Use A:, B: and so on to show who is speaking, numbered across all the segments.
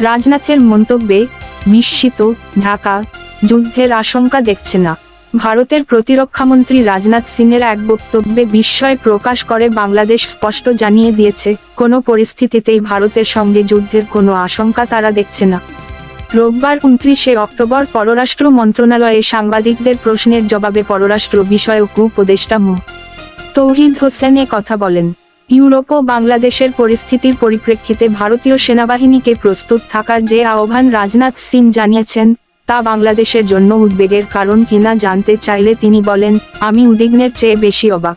A: রাজনাথের মন্তব্যে, বিস্মিত, ঢাকা, যুদ্ধের আশঙ্কা দেখছে না। ভারতের প্রতিরক্ষামন্ত্রী রাজনাথ সিংয়ের এক বক্তব্যে বিস্ময় প্রকাশ করে বাংলাদেশ স্পষ্ট জানিয়ে দিয়েছে, কোনো পরিস্থিতিতেই ভারতের সঙ্গে যুদ্ধের কোনো আশঙ্কা তারা দেখছে না। রোববার উনত্রিশে অক্টোবর পররাষ্ট্র মন্ত্রণালয়ে সাংবাদিকদের প্রশ্নের জবাবে পররাষ্ট্র বিষয়ক উপদেষ্টা মো. তৌহিদ হোসেন কথা বলেন। ইউরোপ ও বাংলাদেশের পরিস্থিতির পরিপ্রেক্ষিতে ভারতীয় সেনাবাহিনীকে প্রস্তুত থাকার যে আহ্বান রাজনাথ সিং জানিয়েছেন, তা বাংলাদেশের জন্য উদ্বেগের কারণ কিনা জানতে চাইলে তিনি বলেন, আমি উদ্বিগ্নের চেয়ে বেশি অবাক।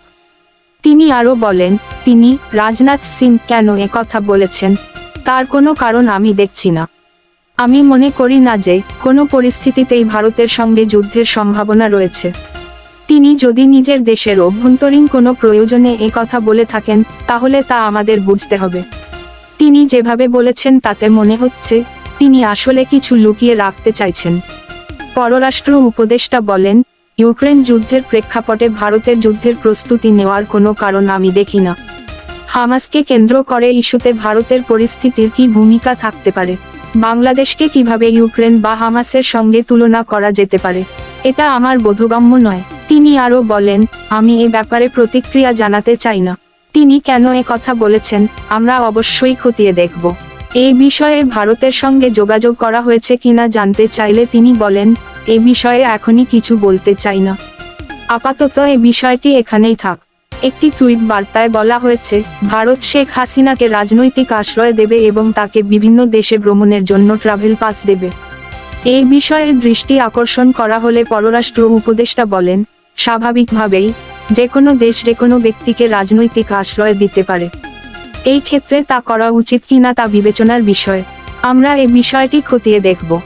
A: তিনি আরও বলেন, তিনি, রাজনাথ সিং কেন কথা বলেছেন? তার কোনো কারণ আমি দেখছি না। আমি মনে করি না যে, কোনো পরিস্থিতিতেই ভারতের সঙ্গে যুদ্ধের সম্ভাবনা রয়েছে। তিনি যদি নিজের দেশের অভ্যন্তরীণ কোনো প্রয়োজনে এ কথা বলে থাকেন, তাহলে তা আমাদের বুঝতে হবে। তিনি যেভাবে বলেছেন তাতে মনে হচ্ছে, তিনি আসলে কিছু লুকিয়ে রাখতে চাইছেন। পররাষ্ট্র উপদেষ্টা বলেন, ইউক্রেন যুদ্ধের প্রেক্ষাপটে ভারতের যুদ্ধের প্রস্তুতি নেওয়ার কোনো কারণ আমি দেখি না। হামাসকে কেন্দ্র করে ইস্যুতে ভারতের পরিস্থিতির কি ভূমিকা থাকতে পারে? বাংলাদেশকে কীভাবে ইউক্রেন বা হামাসের সঙ্গে তুলনা করা যেতে পারে? এটা আমার বোধগম্য নয়। তিনি আরও বলেন, আমি এ ব্যাপারে প্রতিক্রিয়া জানাতে চাই না। তিনি কেন এ কথা বলেছেন, আমরা অবশ্যই খতিয়ে দেখব। এই বিষয়ে ভারতের সঙ্গে যোগাযোগ করা হয়েছে কিনা জানতে চাইলে তিনি বলেন, এ বিষয়ে এখনই কিছু বলতে চাই না। আপাতত এ বিষয়টি এখানেই থাক। একটি টুইট বার্তায় বলা হয়েছে, ভারত শেখ হাসিনাকে রাজনৈতিক আশ্রয় দেবে এবং তাকে বিভিন্ন দেশে ভ্রমণের জন্য ট্রাভেল পাস দেবে। এই বিষয়ে দৃষ্টি আকর্ষণ করা হলে পররাষ্ট্র উপদেষ্টা বলেন, স্বাভাবিকভাবেই যে কোনো দেশ যে কোনো ব্যক্তিকে রাজনৈতিক আশ্রয় দিতে পারে। এই ক্ষেত্রে তা করা উচিত কিনা তা বিবেচনার বিষয়। আমরা এ বিষয়টি খতিয়ে দেখব।